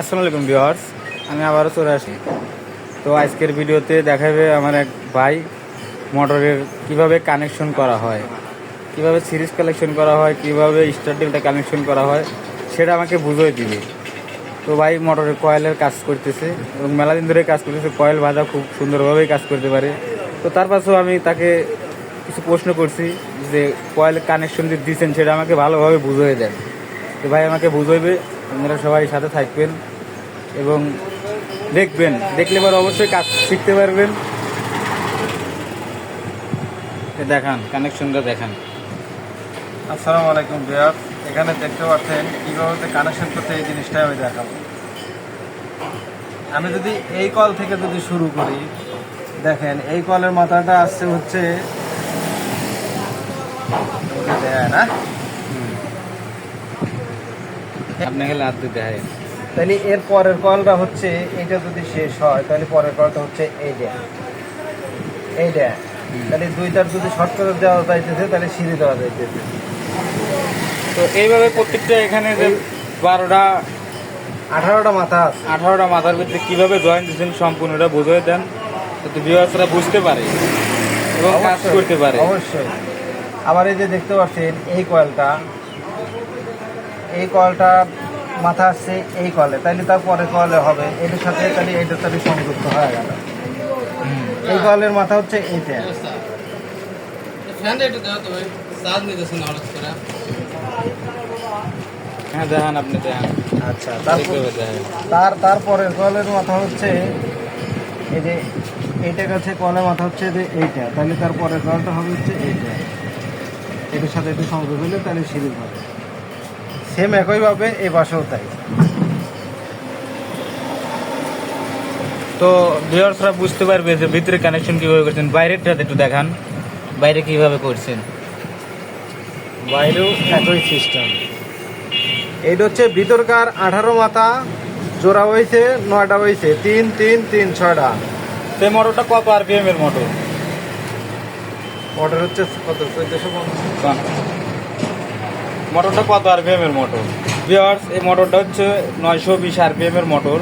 আসসালামু আলাইকুম ভিউয়ার্স, আমি আবারও চলে আসি। তো আজকের ভিডিওতে দেখাবে আমার এক ভাই মোটরের কীভাবে কানেকশন করা হয়, কীভাবে সিরিজ কালেকশন করা হয়, কীভাবে স্টার ডিলটা কানেকশন করা হয়, সেটা আমাকে বুঝিয়ে দিবে। তো ভাই মোটরের কয়েলের কাজ করতেছে এবং মেলা দিন ধরে কাজ করতেছে, কয়েল ভাজা খুব সুন্দরভাবেই কাজ করতে পারে। তো তার পাশেও আমি তাকে কিছু প্রশ্ন করছি যে কয়েল কানেকশন যে দিচ্ছেন সেটা আমাকে ভালোভাবে বুঝিয়ে দেন। তো ভাই আমাকে বুঝাইবে আপনারা সবাই সাথে থাকবেন এবং দেখবেন, দেখলে পর অবশ্যই কাজ শিখতে পারবেন। দেখান কানেকশনটা দেখান। আসসালামু আলাইকুম বিয়ার এখানে দেখতে পাচ্ছেন কীভাবে কানেকশন করতে এই জিনিসটাই আমি দেখাবো। আমি যদি এই কল থেকে যদি শুরু করি, দেখেন, এই কলের মাথাটা আসছে হচ্ছে না আপনি গেলে হাত দিতে হয়। তাহলে এর পরের কলটা হচ্ছে এটা যদি শেষ হয় তাহলে পরের কলটা হচ্ছে এইটা এইটা তাহলে দুইটার যদি শর্টকাট দেওয়া যাইতেছে তাহলে সিঁড়ি দেওয়া যাইতেছে। তো এইভাবে প্রত্যেকটা এখানে যে বারোটা আঠারোটা মাথা আছে। আঠারোটা মাথার ভিতরে কীভাবে জয়েন দিচ্ছেন সম্পূর্ণটা বুঝিয়ে দেন যাতে ভিউয়ার্সরা বুঝতে পারে এবং কাজ করতে পারে। অবশ্যই। আবার এই যে দেখতে পাচ্ছেন এই কয়েলটা এই কলটা মাথা আসছে এই কলে। তাইলে তার পরে কলে হবে। এটার সাথে তাহলে এটার তাহলে সংযুক্ত হয়ে গেল। এই কয়েলের মাথা হচ্ছে এইটা। হ্যাঁ দেখান আপনি দেখান। আচ্ছা তার তারপরের কলের মাথা হচ্ছে এই যে এইটা কাছে কলের মাথা হচ্ছে যে এইটা। তাহলে তারপরের কলটা হবে হচ্ছে এইটা। এটার সাথে একটু সংযোগ হলে তাহলে সিরিজ হবে। সেম একইভাবে এই পাশেও তাই। তো ভিউয়ার্সরা বুঝতে পারবে যে ভিতরে কানেকশন কীভাবে করছেন বাইরেরটা একটু দেখান বাইরে কীভাবে করছেন? বাইরেও একই সিস্টেম এইটা হচ্ছে ভিতরকার আঠারো মাথা জোড়া হয়েছে নয়টা হয়েছে তিন তিন তিন ছয়টা সেই মোটরটা কত আরপিএম এর মোটর অর্ডার হচ্ছে কত? চোদ্দশো পঞ্চাশ? মোটরটা কত আরপিএম এর মোটর ভিউয়ার্স এই মোটরটা হচ্ছে নয়শো বিশ আরপিএম এর মোটর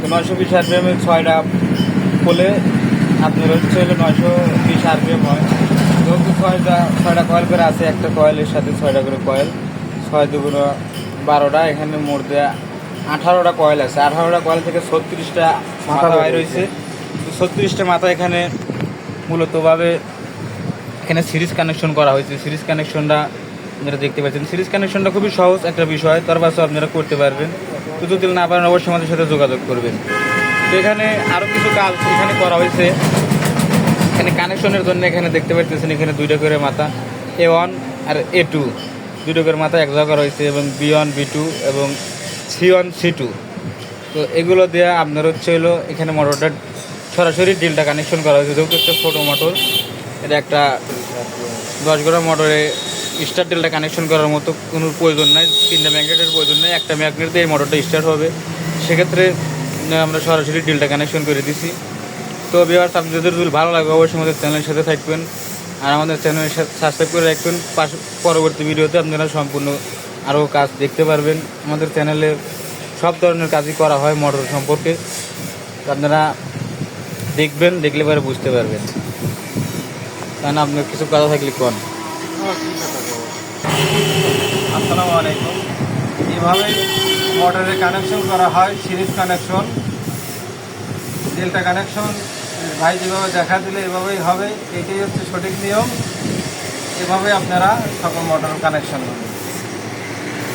তো নয়শো বিশ আরপিএম এর ছয়টা বলে আপনার হচ্ছে হলো নয়শো বিশ আরপিএম হয়। যেহেতু ছয়টা ছয়টা কয়েল করে আছে, একটা কয়েলের সাথে ছয়টা করে কয়েল ছয় দুগুলো বারোটা, এখানে মোট দেয়া আঠারোটা কয়েল আছে। আঠারোটা কয়েল থেকে ছত্রিশটা মাথা বাইর হয়েছে। ছত্রিশটা মাথা এখানে মূলতভাবে এখানে সিরিজ কানেকশন করা হয়েছে। সিরিজ কানেকশনটা আপনারা দেখতে পাচ্ছেন। সিরিজ কানেকশনটা খুবই সহজ একটা বিষয়, তার পাশেও আপনারা করতে পারবেন। তো যদি না পারেন, অবশ্যই আমাদের সাথে যোগাযোগ করবেন। তো এখানে আরও কিছু কাজ এখানে করা হয়েছে। এখানে কানেকশনের জন্য এখানে দেখতে পাচ্ছেন এখানে দুইটা করে মাথা এ ওয়ান আর এ টু দুটো করে মাথা, এক জায়গা রয়েছে এবং বি ওয়ান বি টু এবং সি ওয়ান সি টু তো এগুলো দেওয়া আপনার হচ্ছে হলো, এখানে মোটরটা সরাসরি ডিলটা কানেকশন করা হয়েছে। যেহেতু একটা ছোটো মোটর এটা একটা দশ গ্রাম মোটরে স্টার ডিলটা কানেকশন করার মতো কোনো প্রয়োজন নাই, তিনটা ম্যাগনেটের প্রয়োজন নেই, একটা ম্যাগনেট দিয়ে এই মোটরটা স্টার্ট হবে। সেক্ষেত্রে আমরা সরাসরি ডিলটা কানেকশন করে দিছি। তো বিহার আপনাদের যদি ভালো লাগে, অবশ্যই আমাদের চ্যানেলের সাথে থাকবেন। আর আমাদের চ্যানেলের সাথে সাবস্ক্রাইব করে রাখবেন। পাশ, পরবর্তী ভিডিওতে আপনারা সম্পূর্ণ আরও কাজ দেখতে পারবেন। আমাদের চ্যানেলে সব ধরনের কাজই করা হয় মোটর সম্পর্কে। আপনারা দেখবেন, দেখলে পরে বুঝতে পারবেন। কারণ আপনার কিছু কথা থাকলে কোন? আসসালামু আলাইকুম। এইভাবে মোটরের কানেকশন করা হয় সিরিজ কানেকশন ডেল্টা কানেকশন ভাই যেভাবে দেখা দিলে এভাবেই হবে, এটাই হচ্ছে সঠিক নিয়ম। এভাবে আপনারা সকল মোটর কানেকশন করবেন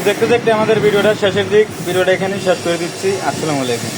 দেখতে দেখতে আমাদের ভিডিওটা শেষের দিক। ভিডিওটা এখানেই শেষ করে দিচ্ছি। আসসালামু আলাইকুম।